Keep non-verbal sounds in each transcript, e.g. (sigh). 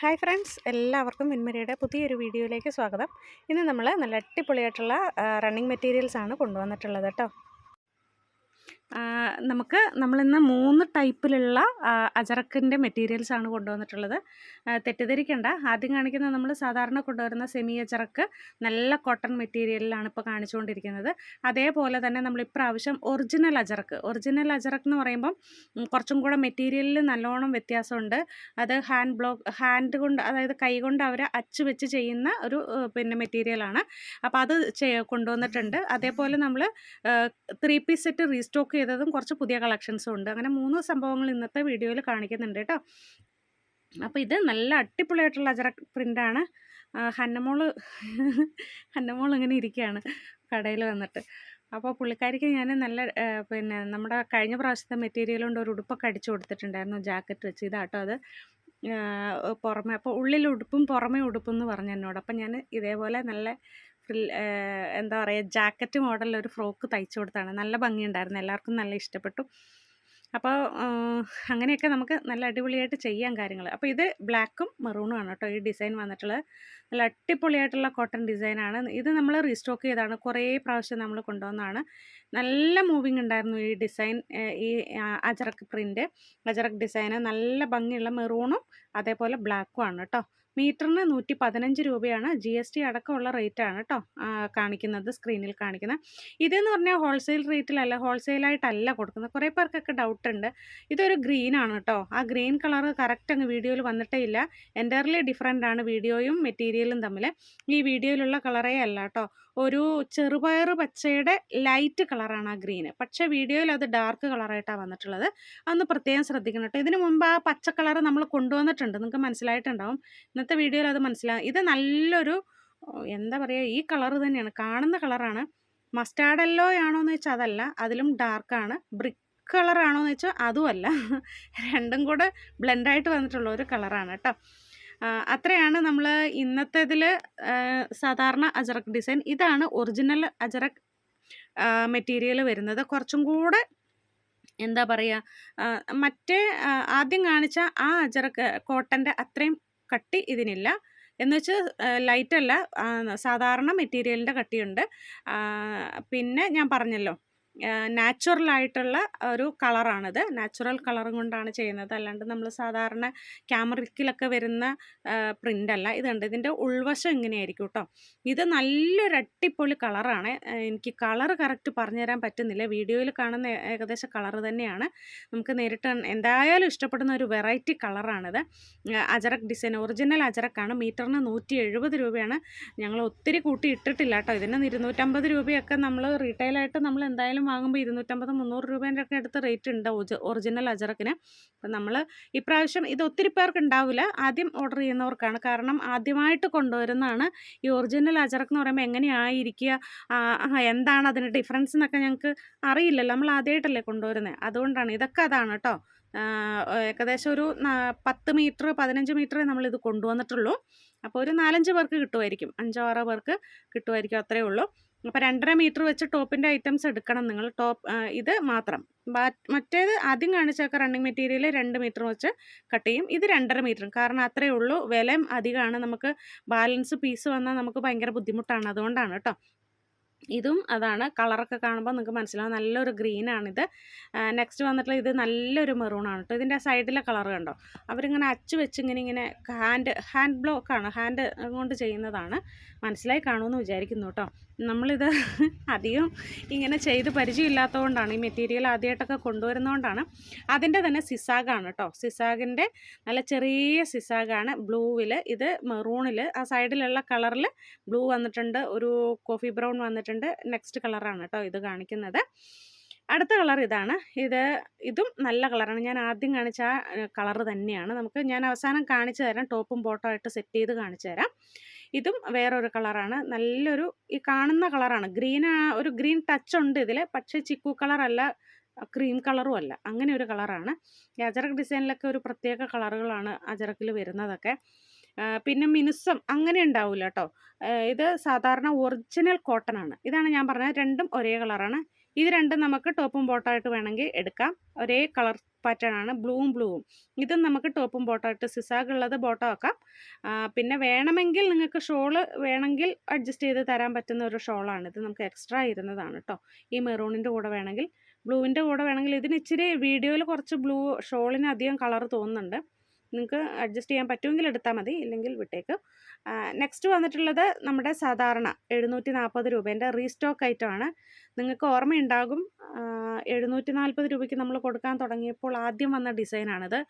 Hi friends എല്ലാവർക്കും മിൻമരയുടെ പുതിയൊരു വീഡിയോയിലേക്ക് സ്വാഗതം. ഇന്ന് നമ്മൾ നല്ല അടിപൊളിയായിട്ടുള്ള റണ്ണിങ് മെറ്റീരിയൽസാണ് കൊണ്ടുവന്നിട്ടുള്ളത് കേട്ടോ. നമുക്ക് നമ്മളിന്ന് മൂന്ന് ടൈപ്പിലുള്ള അജറക്കിന്റെ മെറ്റീരിയൽസ് ആണ് കൊണ്ടുവന്നിട്ടുള്ളത്. തെറ്റിദ്ധരിക്കേണ്ട. ആദ്യം കാണിക്കുന്ന നമ്മൾ സാധാരണ കൊണ്ടുവരുന്ന സെമി അജറക്ക് നല്ല കോട്ടൺ മെറ്റീരിയലിലാണ് ഇപ്പോൾ കാണിച്ചുകൊണ്ടിരിക്കുന്നത്. അതേപോലെ തന്നെ നമ്മൾ ഇപ്രാവശ്യം ഒറിജിനൽ അജറക്ക് ഒറിജിനൽ അജറക്ക് എന്ന് പറയുമ്പം കുറച്ചും കൂടെ മെറ്റീരിയലിൽ നല്ലോണം വ്യത്യാസമുണ്ട്. അത് ഹാൻഡ് ബ്ലോക്ക് ഹാൻഡ് കൊണ്ട് അതായത് കൈ കൊണ്ട് അവർ അച്ച് വെച്ച് ചെയ്യുന്ന ഒരു പിന്നെ മെറ്റീരിയലാണ് അപ്പോൾ അത് കൊണ്ടുവന്നിട്ടുണ്ട്. അതേപോലെ നമ്മൾ ത്രീ പീസ് സെറ്റ് റീസ്റ്റോക്ക് ചെയ്തതും കുറച്ച് പുതിയ കളക്ഷൻസും ഉണ്ട്. അങ്ങനെ മൂന്ന് സംഭവങ്ങൾ ഇന്നത്തെ വീഡിയോയിൽ കാണിക്കുന്നുണ്ട് കേട്ടോ. അപ്പോൾ ഇത് നല്ല അടിപൊളിയായിട്ടുള്ള അജറ പ്രിന്റാണ് ഹന്നമോൾ (laughs) ഹന്നമോൾ ഇങ്ങനെ ഇരിക്കുകയാണ് കടയിൽ വന്നിട്ട്. അപ്പോൾ പുള്ളിക്കാരിക്ക് ഞാൻ നല്ല പിന്നെ നമ്മുടെ കഴിഞ്ഞ പ്രാവശ്യത്തെ മെറ്റീരിയൽ കൊണ്ട് ഒരു ഉടുപ്പൊക്കെ അടിച്ചു കൊടുത്തിട്ടുണ്ടായിരുന്നു ജാക്കറ്റ് വെച്ച്. ഇതാട്ടോ അത്. പുറമെ അപ്പോൾ ഉള്ളിൽ ഉടുപ്പും പുറമെ ഉടുപ്പും എന്ന് പറഞ്ഞു എന്നോട്. അപ്പം ഞാൻ ഇതേപോലെ നല്ല ഫ്രിൽ എന്താ പറയുക ജാക്കറ്റ് ഒരു ഫ്രോക്ക് തയ്ച്ചു കൊടുത്താണ് നല്ല ഭംഗിയുണ്ടായിരുന്നു. എല്ലാവർക്കും നല്ല ഇഷ്ടപ്പെട്ടു. അപ്പോൾ അങ്ങനെയൊക്കെ നമുക്ക് നല്ല അടിപൊളിയായിട്ട് ചെയ്യാം കാര്യങ്ങൾ. അപ്പോൾ ഇത് ബ്ലാക്കും മെറൂണും ആണ് കേട്ടോ ഈ ഡിസൈൻ വന്നിട്ടുള്ളത്. നല്ല അടിപൊളിയായിട്ടുള്ള കോട്ടൺ ഡിസൈനാണ് ഇത് നമ്മൾ റീസ്റ്റോക്ക് ചെയ്താണ് കുറേ പ്രാവശ്യം നമ്മൾ കൊണ്ടുവന്നതാണ്. നല്ല മൂവിങ് ഉണ്ടായിരുന്നു ഈ ഡിസൈൻ ഈ അജറക് അജറക്ക് പ്രിന്റ് അജറക്ക് ഡിസൈന്. നല്ല ഭംഗിയുള്ള മെറൂണും അതേപോലെ ബ്ലാക്കും ആണ് കേട്ടോ. മീറ്ററിന് നൂറ്റി പതിനഞ്ച് രൂപയാണ് ജി എസ് ടി അടക്കമുള്ള റേറ്റാണ് കേട്ടോ കാണിക്കുന്നത് സ്ക്രീനിൽ കാണിക്കുന്നത്. ഇതെന്ന് പറഞ്ഞാൽ ഹോൾസെയിൽ റേറ്റിലല്ല ഹോൾസെയിലായിട്ടല്ല കൊടുക്കുന്നത്. കുറേ പേർക്കൊക്കെ ഡൗട്ട് ഉണ്ട്. ഇതൊരു ഗ്രീൻ ആണ് കേട്ടോ ആ ഗ്രീൻ കളർ കറക്റ്റ് അങ്ങ് വീഡിയോയിൽ വന്നിട്ടേ ഇല്ല. എന്റർലി ഡിഫറെന്റ് ആണ് വീഡിയോയും മെറ്റീരിയലും തമ്മിൽ ഈ വീഡിയോയിലുള്ള കളറേ അല്ല കേട്ടോ ഒരു ചെറുപയർ പച്ചയുടെ ലൈറ്റ് കളറാണ് ആ ഗ്രീന് പക്ഷേ വീഡിയോയിൽ അത് ഡാർക്ക് കളറായിട്ടാണ് വന്നിട്ടുള്ളത്. അതൊന്ന് പ്രത്യേകം ശ്രദ്ധിക്കണം കേട്ടോ ഇതിനു മുമ്പ് ആ പച്ച കളർ നമ്മൾ കൊണ്ടുവന്നിട്ടുണ്ട്. നിങ്ങൾക്ക് മനസ്സിലായിട്ടുണ്ടാവും. ഇന്നത്തെ വീഡിയോയിൽ അത് മനസ്സിലാകും ഇത് നല്ലൊരു എന്താ പറയുക ഈ കളർ തന്നെയാണ് കാണുന്ന കളറാണ്. മസ്റ്റാർഡ് എല്ലോ ആണോ എന്ന് വെച്ചാൽ അതല്ല അതിലും ഡാർക്കാണ് ബ്രിക്ക് കളറാണോ എന്ന് വെച്ചാൽ അതുമല്ല രണ്ടും കൂടെ ബ്ലെൻഡായിട്ട് വന്നിട്ടുള്ള ഒരു കളറാണ് കേട്ടോ. അത്രയാണ് നമ്മൾ ഇന്നത്തേതിൽ സാധാരണ അജറക് ഡിസൈൻ ഇതാണ് ഒറിജിനൽ അജറക് മെറ്റീരിയൽ വരുന്നത്. കുറച്ചും കൂടെ എന്താ പറയുക മറ്റേ ആദ്യം കാണിച്ച ആ അജറക് കോട്ടന്റെ അത്രയും കട്ടി ഇതിനില്ല. എന്ന് വെച്ച് ലൈറ്റല്ല സാധാരണ മെറ്റീരിയലിന്റെ കട്ടിയുണ്ട്. പിന്നെ ഞാൻ പറഞ്ഞല്ലോ. നാച്ചുറൽ ആയിട്ടുള്ള ഒരു കളറാണിത്. നാച്ചുറൽ കളറും കൊണ്ടാണ് ചെയ്യുന്നത്. അല്ലാണ്ട് നമ്മൾ സാധാരണ ക്യാമറയ്ക്കിലൊക്കെ വരുന്ന പ്രിന്റ് അല്ല ഇതുണ്ട്. ഇതിന്റെ ഉൾവശം ഇങ്ങനെയായിരിക്കും കേട്ടോ ഇത് നല്ലൊരു അടിപൊളി കളറാണ്. എനിക്ക് കളർ കറക്റ്റ് പറഞ്ഞുതരാൻ പറ്റുന്നില്ല. വീഡിയോയിൽ കാണുന്ന ഏകദേശം കളർ തന്നെയാണ്. നമുക്ക് നേരിട്ട് എന്തായാലും ഇഷ്ടപ്പെടുന്ന ഒരു വെറൈറ്റി കളറാണിത്. അജറക് ഡിസൈൻ. ഒറിജിനൽ അജറക്കാണ്. മീറ്ററിന് നൂറ്റി എഴുപത് രൂപയാണ്. ഞങ്ങൾ ഒത്തിരി കൂട്ടി ഇട്ടിട്ടില്ല കേട്ടോ ഇതിന് ഇരുന്നൂറ്റമ്പത് രൂപയൊക്കെ നമ്മൾ റീറ്റെയിലായിട്ട് നമ്മൾ എന്തായാലും വാങ്ങുമ്പോൾ ഇരുന്നൂറ്റമ്പത് മുന്നൂറ് രൂപേന്റെ ഒക്കെ അടുത്ത് റേറ്റ് ഉണ്ട് ഒറിജിനൽ അജറക്കിന്. അപ്പം നമ്മൾ ഇപ്രാവശ്യം ഇത് ഒത്തിരി പേർക്ക് ഉണ്ടാവില്ല. ആദ്യം ഓർഡർ ചെയ്യുന്നവർക്കാണ്. കാരണം ആദ്യമായിട്ട് കൊണ്ടുവരുന്നതാണ് ഈ ഒറിജിനൽ അജറക്ക് എന്ന് പറയുമ്പോൾ എങ്ങനെയായിരിക്കുക എന്താണ് അതിന്റെ ഡിഫറൻസ് എന്നൊക്കെ ഞങ്ങൾക്ക് അറിയില്ലല്ലോ. നമ്മൾ ആദ്യമായിട്ടല്ലേ കൊണ്ടുവരുന്നത് അതുകൊണ്ടാണ് ഇതൊക്കെ അതാണ് കേട്ടോ ഏകദേശം ഒരു പത്ത് മീറ്റർ പതിനഞ്ച് മീറ്റർ നമ്മളിത് കൊണ്ടുവന്നിട്ടുള്ളൂ. അപ്പോൾ ഒരു നാലഞ്ച് പേർക്ക് കിട്ടുമായിരിക്കും അഞ്ചോ ആറോ പേർക്ക് കിട്ടുമായിരിക്കും അത്രയേ ഉള്ളൂ. അപ്പോൾ രണ്ടര മീറ്റർ വെച്ച് ടോപ്പിന്റെ ഐറ്റംസ് എടുക്കണം നിങ്ങൾ. ടോപ്പ് ഇത് മാത്രം. മറ്റേത് ആദ്യം കാണിച്ചൊക്കെ റണ്ണിങ് മെറ്റീരിയൽ രണ്ട് മീറ്റർ വെച്ച് കട്ട് ചെയ്യും. ഇത് രണ്ടര മീറ്ററും കാരണം അത്രയേ ഉള്ളൂ. വിലയും അധികമാണ്. നമുക്ക് ബാലൻസ് പീസ് വന്നാൽ നമുക്ക് ഭയങ്കര ബുദ്ധിമുട്ടാണ്. അതുകൊണ്ടാണ് കേട്ടോ. ഇതും അതാണ്. കളറൊക്കെ കാണുമ്പോൾ നിങ്ങൾക്ക് മനസ്സിലാവും. നല്ലൊരു ഗ്രീനാണിത് നെക്സ്റ്റ് വന്നിട്ടുള്ള ഇത് നല്ലൊരു മെറൂണാണ് കേട്ടോ ഇതിന്റെ സൈഡിലെ കളർ കണ്ടോ? അവരിങ്ങനെ അച്ച് വെച്ച് ഇങ്ങനെ ഇങ്ങനെ ഹാൻഡ് ഹാൻഡ് ബ്ലോക്കാണ് ഹാൻഡ് കൊണ്ട് ചെയ്യുന്നതാണ്. മനസ്സിലായി കാണുമെന്ന് വിചാരിക്കുന്നു കേട്ടോ നമ്മളിത് (laughs) അധികം ഇങ്ങനെ ചെയ്ത് പരിചയമില്ലാത്തതുകൊണ്ടാണ്. ഈ മെറ്റീരിയൽ ആദ്യമായിട്ടൊക്കെ കൊണ്ടുവരുന്നതുകൊണ്ടാണ്. അതിന്റെ തന്നെ സിസാഗാണ് കേട്ടോ സിസാഗിന്റെ നല്ല ചെറിയ സിസാഗാണ്. ബ്ലൂവിൽ ഇത് മെറൂണിൽ ആ സൈഡിലുള്ള കളറിൽ ബ്ലൂ വന്നിട്ടുണ്ട് ഒരു കോഫി ബ്രൗൺ വന്നിട്ടുണ്ട് നെക്സ്റ്റ് കളറാണ് കേട്ടോ ഇത് കാണിക്കുന്നത്. അടുത്ത കളർ ഇതാണ്. ഇത് ഇതും നല്ല കളറാണ്. ഞാൻ ആദ്യം കാണിച്ച ആ കളർ തന്നെയാണ്. നമുക്ക് ഞാൻ അവസാനം കാണിച്ചു തരാം. ടോപ്പും ബോട്ടോ ആയിട്ട് സെറ്റ് ചെയ്ത് കാണിച്ചു തരാം. ഇതും വേറൊരു കളറാണ്. നല്ലൊരു ഈ കാണുന്ന കളറാണ്. ഗ്രീൻ ഒരു ഗ്രീൻ ടച്ച് ഉണ്ട് ഇതിൽ പക്ഷേ ചിക്കു കളറല്ല ക്രീം കളറും അല്ല. അങ്ങനെ ഒരു കളറാണ്. ഈ അജറക് ഡിസൈനിലൊക്കെ ഒരു പ്രത്യേക കളറുകളാണ് അജറക്കിൽ വരുന്നതൊക്കെ. പിന്നെ മിനുസം അങ്ങനെ ഉണ്ടാവില്ല കേട്ടോ ഇത് സാധാരണ ഒറിജിനൽ കോട്ടൺ ആണ്. ഇതാണ് ഞാൻ പറഞ്ഞത്. രണ്ടും ഒരേ കളറാണ്. ഇത് രണ്ടും നമുക്ക് ടോപ്പും ബോട്ടായിട്ട് വേണമെങ്കിൽ എടുക്കാം. ഒരേ കളർ പാറ്റേൺ ആണ്. ബ്ലൂവും ബ്ലൂവും ഇതും നമുക്ക് ടോപ്പും ബോട്ടോ ഇട്ട് സിസാഗ് ഉള്ളത് ബോട്ടോ ആക്കാം. പിന്നെ വേണമെങ്കിൽ നിങ്ങൾക്ക് ഷോൾ വേണമെങ്കിൽ അഡ്ജസ്റ്റ് ചെയ്ത് തരാൻ പറ്റുന്ന ഒരു ഷോളാണ് ഇത് നമുക്ക് എക്സ്ട്രാ ഇരുന്നതാണ് കേട്ടോ ഈ മെറൂണിന്റെ കൂടെ വേണമെങ്കിൽ ബ്ലൂവിന്റെ കൂടെ വേണമെങ്കിൽ ഇതിന് ഇച്ചിരി വീഡിയോയിൽ കുറച്ച് ബ്ലൂ ഷോളിന് അധികം കളർ തോന്നുന്നുണ്ട്. നിങ്ങൾക്ക് അഡ്ജസ്റ്റ് ചെയ്യാൻ പറ്റുമെങ്കിൽ എടുത്താൽ മതി ഇല്ലെങ്കിൽ വിട്ടേക്ക്. നെക്സ്റ്റ് വന്നിട്ടുള്ളത് നമ്മുടെ സാധാരണ എഴുന്നൂറ്റി നാൽപ്പത് രൂപേന്റെ റീസ്റ്റോക്ക് ഐറ്റമാണ് നിങ്ങൾക്ക് ഓർമ്മയുണ്ടാകും എഴുന്നൂറ്റി നാൽപ്പത് രൂപയ്ക്ക് നമ്മൾ കൊടുക്കാൻ തുടങ്ങിയപ്പോൾ ആദ്യം വന്ന ഡിസൈനാണിത്.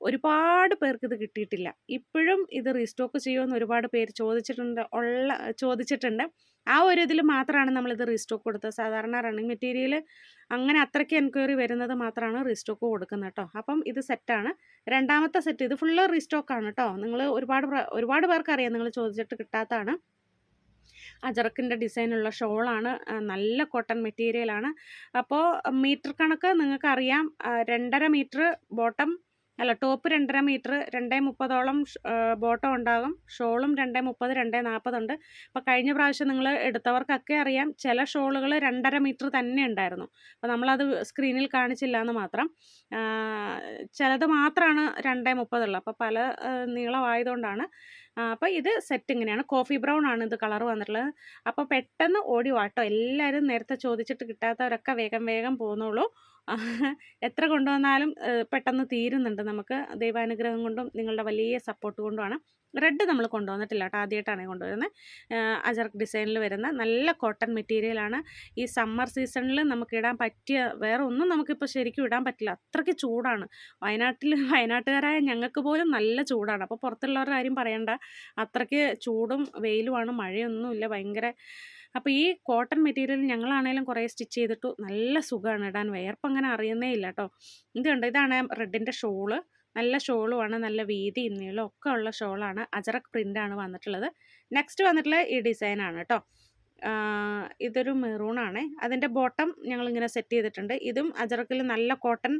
ഒരുപാട് പേർക്ക് ഇത് കിട്ടിയിട്ടില്ല. ഇപ്പോഴും ഇത് റീസ്റ്റോക്ക് ചെയ്യുമെന്ന് ഒരുപാട് പേര് ചോദിച്ചിട്ടുണ്ട് ഉള്ള ചോദിച്ചിട്ടുണ്ട്. ആ ഒരു ഇതിൽ മാത്രമാണ് നമ്മളിത് റീസ്റ്റോക്ക് കൊടുത്തത്. സാധാരണ റണ്ണിങ് മെറ്റീരിയൽ അങ്ങനെ അത്രയ്ക്ക് എൻക്വയറി വരുന്നത് മാത്രമാണ് റീസ്റ്റോക്ക് കൊടുക്കുന്നത് കേട്ടോ. അപ്പം ഇത് സെറ്റാണ്. രണ്ടാമത്തെ സെറ്റ് ഇത് ഫുള്ള് റീസ്റ്റോക്കാണ് കേട്ടോ. നിങ്ങൾ ഒരുപാട് ഒരുപാട് പേർക്കറിയാം. നിങ്ങൾ ചോദിച്ചിട്ട് കിട്ടാത്തതാണ്. അജറക്കിന്റെ ഡിസൈനുള്ള ഷോളാണ് നല്ല കോട്ടൺ മെറ്റീരിയലാണ്. അപ്പോൾ മീറ്റർ കണക്ക് നിങ്ങൾക്കറിയാം രണ്ടര മീറ്റർ ബോട്ടം അല്ല ടോപ്പ് രണ്ടര മീറ്റർ രണ്ടേ മുപ്പതോളം ബോട്ടം ഉണ്ടാകും. ഷോളും രണ്ടേ മുപ്പത് രണ്ടേ നാൽപ്പതുണ്ട് അപ്പോൾ കഴിഞ്ഞ പ്രാവശ്യം നിങ്ങൾ എടുത്തവർക്കൊക്കെ അറിയാം ചില ഷോളുകൾ രണ്ടര മീറ്റർ തന്നെ ഉണ്ടായിരുന്നു. അപ്പോൾ നമ്മളത് സ്ക്രീനിൽ കാണിച്ചില്ല എന്ന് മാത്രം. ചിലത് മാത്രമാണ് രണ്ടേ മുപ്പതുള്ളത് അപ്പോൾ പല നീളമായതുകൊണ്ടാണ്. അപ്പോൾ ഇത് സെറ്റ് ഇങ്ങനെയാണ്. കോഫി ബ്രൗൺ ആണ് ഇത് കളർ വന്നിട്ടുള്ളത്. അപ്പോൾ പെട്ടെന്ന് ഓടി വാട്ടോ എല്ലാവരും നേരത്തെ ചോദിച്ചിട്ട് കിട്ടാത്തവരൊക്കെ വേഗം വേഗം പോകുന്നുള്ളൂ എത്ര കൊണ്ടുവന്നാലും പെട്ടെന്ന് തീരുന്നുണ്ട് നമുക്ക് ദൈവാനുഗ്രഹം കൊണ്ടും നിങ്ങളുടെ വലിയ സപ്പോർട്ട് കൊണ്ടുമാണ്. റെഡ് നമ്മൾ കൊണ്ടുവന്നിട്ടില്ല കേട്ടോ ആദ്യമായിട്ടാണ് കൊണ്ടുവരുന്നത് അജർക്ക് ഡിസൈനിൽ വരുന്ന നല്ല കോട്ടൺ മെറ്റീരിയലാണ് ഈ സമ്മർ സീസണിൽ നമുക്ക് ഇടാൻ പറ്റിയ വേറെ ഒന്നും നമുക്കിപ്പോൾ ശരിക്കും ഇടാൻ പറ്റില്ല. അത്രയ്ക്ക് ചൂടാണ്. വയനാട്ടിൽ വയനാട്ടുകാരായ ഞങ്ങൾക്ക് പോലും നല്ല ചൂടാണ്. അപ്പോൾ പുറത്തുള്ളവരുടെ കാര്യം പറയണ്ട. അത്രയ്ക്ക് ചൂടും വെയിലുമാണ് മഴയൊന്നുമില്ല ഭയങ്കര. അപ്പോൾ ഈ കോട്ടൺ മെറ്റീരിയൽ ഞങ്ങളാണേലും കുറേ സ്റ്റിച്ച് ചെയ്തിട്ടു നല്ല സുഖമാണ് ഇടാൻ. വിയർപ്പ് അങ്ങനെ അറിയുന്നേ ഇല്ല കേട്ടോ. ഇത് കണ്ടോ ഇതാണ് റെഡിന്റെ ഷോൾ. നല്ല ഷോളുമാണ് നല്ല വീതിയും നീളം ഒക്കെ ഉള്ള ഷോളാണ്. അജറക് പ്രിന്റാണ് വന്നിട്ടുള്ളത്. നെക്സ്റ്റ് വന്നിട്ടുള്ള ഈ ഡിസൈനാണ് കേട്ടോ ഇതൊരു മെറൂണാണ് അതിന്റെ ബോട്ടം ഞങ്ങളിങ്ങനെ സെറ്റ് ചെയ്തിട്ടുണ്ട്. ഇതും അജറക്കിൽ നല്ല കോട്ടൺ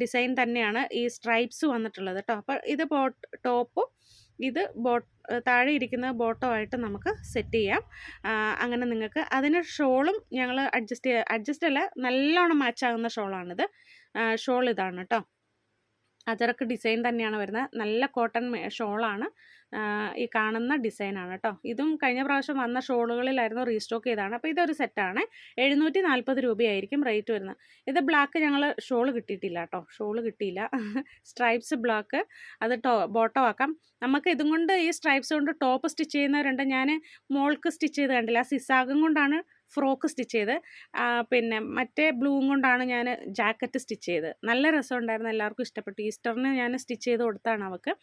ഡിസൈൻ തന്നെയാണ് ഈ സ്ട്രൈപ്സ് വന്നിട്ടുള്ളത് കേട്ടോ അപ്പോൾ ഇത് ബോട്ട് ടോപ്പും ഇത് ബോട്ട് താഴെ ഇരിക്കുന്ന ബോട്ടോ ആയിട്ട് നമുക്ക് സെറ്റ് ചെയ്യാം. അങ്ങനെ നിങ്ങൾക്ക് അതിന് ഷോളും ഞങ്ങൾ അഡ്ജസ്റ്റ് അഡ്ജസ്റ്റ് അല്ല നല്ലോണം മാച്ച് ആകുന്ന ഷോളാണിത്. ഷോൾ ഇതാണ് കേട്ടോ അജറക്ക് ഡിസൈൻ തന്നെയാണ് വരുന്നത്. നല്ല കോട്ടൺ ഷോളാണ്. ഈ കാണുന്ന ഡിസൈനാണ് കേട്ടോ. ഇതും കഴിഞ്ഞ പ്രാവശ്യം വന്ന ഷോളുകളിലായിരുന്നു റീസ്റ്റോക്ക് ചെയ്തതാണ്. അപ്പോൾ ഇതൊരു സെറ്റാണ്. എഴുന്നൂറ്റി നാൽപ്പത് രൂപയായിരിക്കും റേറ്റ് വരുന്നത്. ഇത് ബ്ലാക്ക് ഞങ്ങൾ ഷോൾ കിട്ടിയിട്ടില്ല കേട്ടോ. ഷോൾ കിട്ടിയില്ല. (laughs) Stripes black. അത് ടോ ബോട്ടോ ആക്കാം. നമുക്ക് ഇതും കൊണ്ട് ഈ സ്ട്രൈപ്സ് കൊണ്ട് ടോപ്പ് സ്റ്റിച്ച് ചെയ്യുന്നവരുണ്ട്. ഞാൻ മോൾക്ക് സ്റ്റിച്ച് ചെയ്ത് കണ്ടില്ല. സിസാഗം കൊണ്ടാണ് ഫ്രോക്ക് സ്റ്റിച്ച് ചെയ്ത് പിന്നെ മറ്റേ ബ്ലൂവും കൊണ്ടാണ് ഞാൻ ജാക്കറ്റ് സ്റ്റിച്ച് ചെയ്ത്. നല്ല രസമുണ്ടായിരുന്നു എല്ലാവർക്കും ഇഷ്ടപ്പെട്ടു. ഈസ്റ്ററിന് ഞാൻ സ്റ്റിച്ച് ചെയ്ത് കൊടുത്താണ് അവൾക്ക്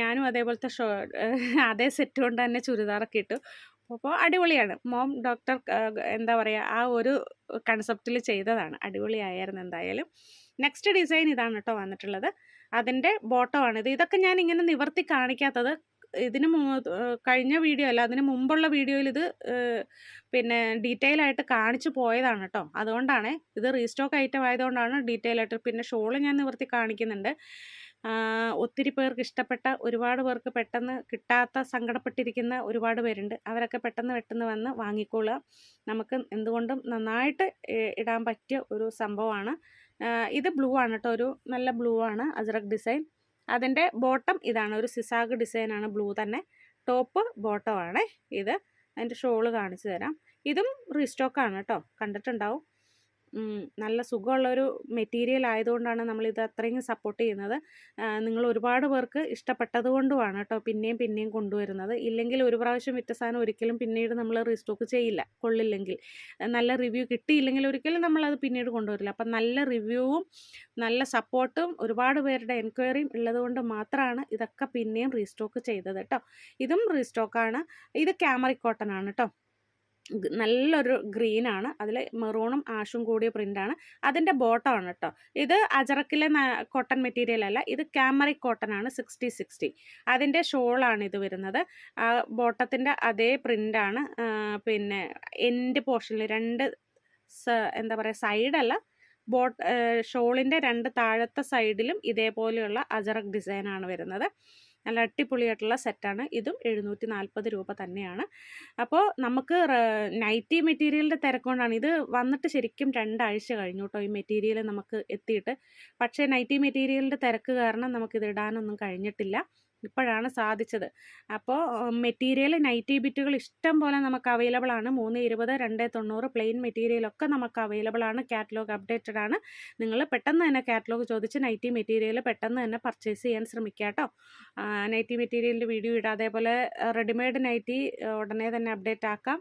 ഞാനും അതേപോലത്തെ ഷോ അതേ സെറ്റ് കൊണ്ട് തന്നെ ചുരിദാറൊക്കെ ഇട്ടു. അപ്പോൾ അടിപൊളിയാണ്. മോം ഡോക്ടർ എന്താ പറയുക ആ ഒരു കൺസെപ്റ്റിൽ ചെയ്തതാണ്. അടിപൊളിയായിരുന്നു എന്തായാലും. നെക്സ്റ്റ് ഡിസൈൻ ഇതാണ് കേട്ടോ വന്നിട്ടുള്ളത്. അതിന്റെ ഇത് ഇതൊക്കെ ഞാൻ ഇങ്ങനെ നിവർത്തി കാണിക്കാത്തത് ഇതിന് കഴിഞ്ഞ വീഡിയോ അല്ല അതിന് മുമ്പുള്ള വീഡിയോയിൽ ഇത് പിന്നെ ഡീറ്റെയിൽ ആയിട്ട് കാണിച്ചു പോയതാണ് കേട്ടോ അതുകൊണ്ടാണ് ഇത് റീസ്റ്റോക്ക് ഐറ്റം ആയതുകൊണ്ടാണ് ഡീറ്റെയിൽ ആയിട്ട് പിന്നെ ഷോൾ ഞാൻ നിവർത്തി കാണിക്കുന്നുണ്ട്. ഒത്തിരി പേർക്ക് ഇഷ്ടപ്പെട്ട ഒരുപാട് പേർക്ക് പെട്ടെന്ന് കിട്ടാത്ത സങ്കടപ്പെട്ടിരിക്കുന്ന ഒരുപാട് പേരുണ്ട്. അവരൊക്കെ പെട്ടെന്ന് പെട്ടെന്ന് വന്ന് വാങ്ങിക്കോളുക. നമുക്ക് എന്തുകൊണ്ടും നന്നായിട്ട് ഇടാൻ പറ്റിയ ഒരു സംഭവമാണ്. ഇത് ബ്ലൂ ആണ് കേട്ടോ ഒരു നല്ല ബ്ലൂ ആണ്. അജ്രക് ഡിസൈൻ. അതിന്റെ ബോട്ടം ഇതാണ്. ഒരു സിസാഗ് ഡിസൈനാണ് ബ്ലൂ തന്നെ. ടോപ്പ് ബോട്ടമാണ് ഇത്. അതിന്റെ ഷോൾ കാണിച്ചു തരാം. ഇതും റീസ്റ്റോക്കാണ് കേട്ടോ. കണ്ടിട്ടുണ്ടാവും. നല്ല സുഖമുള്ളൊരു മെറ്റീരിയൽ ആയതുകൊണ്ടാണ് നമ്മളിത് അത്രയും സപ്പോർട്ട് ചെയ്യുന്നത്. നിങ്ങൾ ഒരുപാട് പേർക്ക് ഇഷ്ടപ്പെട്ടത് കൊണ്ടുമാണ് കേട്ടോ പിന്നെയും പിന്നെയും കൊണ്ടുവരുന്നത്. ഇല്ലെങ്കിൽ ഒരു പ്രാവശ്യം വിറ്റ സാധനം ഒരിക്കലും പിന്നീട് നമ്മൾ റീസ്റ്റോക്ക് ചെയ്യില്ല കൊള്ളില്ലെങ്കിൽ. നല്ല റിവ്യൂ കിട്ടിയില്ലെങ്കിൽ ഒരിക്കലും നമ്മളത് പിന്നീട് കൊണ്ടുവരില്ല. അപ്പം നല്ല റിവ്യൂവും നല്ല സപ്പോർട്ടും ഒരുപാട് പേരുടെ എൻക്വയറിയും ഉള്ളതുകൊണ്ട് മാത്രമാണ് ഇതൊക്കെ പിന്നെയും റീസ്റ്റോക്ക് ചെയ്തത് കേട്ടോ. ഇതും റീസ്റ്റോക്കാണ്. ഇത് ക്യാമറ കോട്ടൺ ആണ് കേട്ടോ. നല്ലൊരു ഗ്രീനാണ്. അതിൽ മെറൂണും ആഷും കൂടിയ പ്രിന്റാണ് അതിന്റെ ബോട്ടമാണ് കേട്ടോ ഇത് അജറക്കിലെ കോട്ടൺ മെറ്റീരിയൽ അല്ല. ഇത് ക്യാമറി കോട്ടൺ ആണ് സിക്സ്റ്റി സിക്സ്റ്റി. അതിന്റെ ഷോളാണ് ഇത് വരുന്നത്. ബോട്ടത്തിന്റെ അതേ പ്രിന്റാണ് പിന്നെ എൻഡ് പോർഷനിൽ രണ്ട് എന്താ പറയുക സൈഡല്ല ബോട്ട് ഷോളിന്റെ രണ്ട് താഴത്തെ സൈഡിലും ഇതേപോലെയുള്ള അജറക് ഡിസൈനാണ് വരുന്നത്. നല്ല അടിപൊളിയായിട്ടുള്ള സെറ്റാണ്. ഇതും എഴുന്നൂറ്റി നാൽപ്പത് രൂപ തന്നെയാണ്. അപ്പോൾ നമുക്ക് നൈറ്റി മെറ്റീരിയലിന്റെ തിരക്കൊണ്ടാണ്. ഇത് വന്നിട്ട് ശരിക്കും രണ്ടാഴ്ച കഴിഞ്ഞു കേട്ടോ ഈ മെറ്റീരിയൽ നമുക്ക് എത്തിയിട്ട്. പക്ഷേ നൈറ്റി മെറ്റീരിയലിന്റെ തിരക്ക് കാരണം നമുക്കിത് ഇടാനൊന്നും കഴിഞ്ഞിട്ടില്ല. ഇപ്പോഴാണ് സാധിച്ചത്. അപ്പോൾ മെറ്റീരിയൽ നൈറ്റി ബിറ്റുകൾ ഇഷ്ടം പോലെ നമുക്ക് അവൈലബിൾ ആണ്. മൂന്ന് ഇരുപത് രണ്ട് തൊണ്ണൂറ് പ്ലെയിൻ മെറ്റീരിയലൊക്കെ നമുക്ക് അവൈലബിൾ ആണ്. കാറ്റലോഗ് അപ്ഡേറ്റഡ് ആണ്. നിങ്ങൾ പെട്ടെന്ന് തന്നെ കാറ്റലോഗ് ചോദിച്ച് നൈറ്റി മെറ്റീരിയൽ പെട്ടെന്ന് തന്നെ പർച്ചേസ് ചെയ്യാൻ ശ്രമിക്കുക കേട്ടോ. നൈറ്റി മെറ്റീരിയലിന്റെ വീഡിയോ ഇടാം. അതേപോലെ റെഡിമെയ്ഡ് നൈറ്റി ഉടനെ തന്നെ അപ്ഡേറ്റ് ആക്കാം.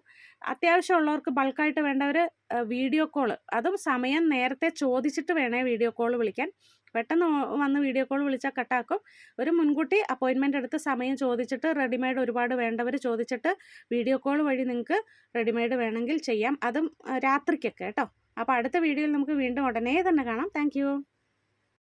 അത്യാവശ്യമുള്ളവർക്ക് ബൾക്കായിട്ട് വേണ്ടവർ വീഡിയോ കോൾ അതും സമയം നേരത്തെ ചോദിച്ചിട്ട് വേണേ വീഡിയോ കോൾ വിളിക്കാൻ. പെട്ടെന്ന് വന്ന് വീഡിയോ കോൾ വിളിച്ചാൽ കട്ടാക്കും ഒരു മുൻകൂട്ടി അപ്പോയിൻമെന്റ് എടുത്ത് സമയം ചോദിച്ചിട്ട് റെഡിമെയ്ഡ് ഒരുപാട് വേണ്ടവർ ചോദിച്ചിട്ട് വീഡിയോ കോൾ വഴി നിങ്ങൾക്ക് റെഡിമെയ്ഡ് വേണമെങ്കിൽ ചെയ്യാം. അതും രാത്രിക്കൊക്കെ കേട്ടോ അപ്പോൾ അടുത്ത വീഡിയോയിൽ നമുക്ക് വീണ്ടും ഉടനെ തന്നെ കാണാം. താങ്ക്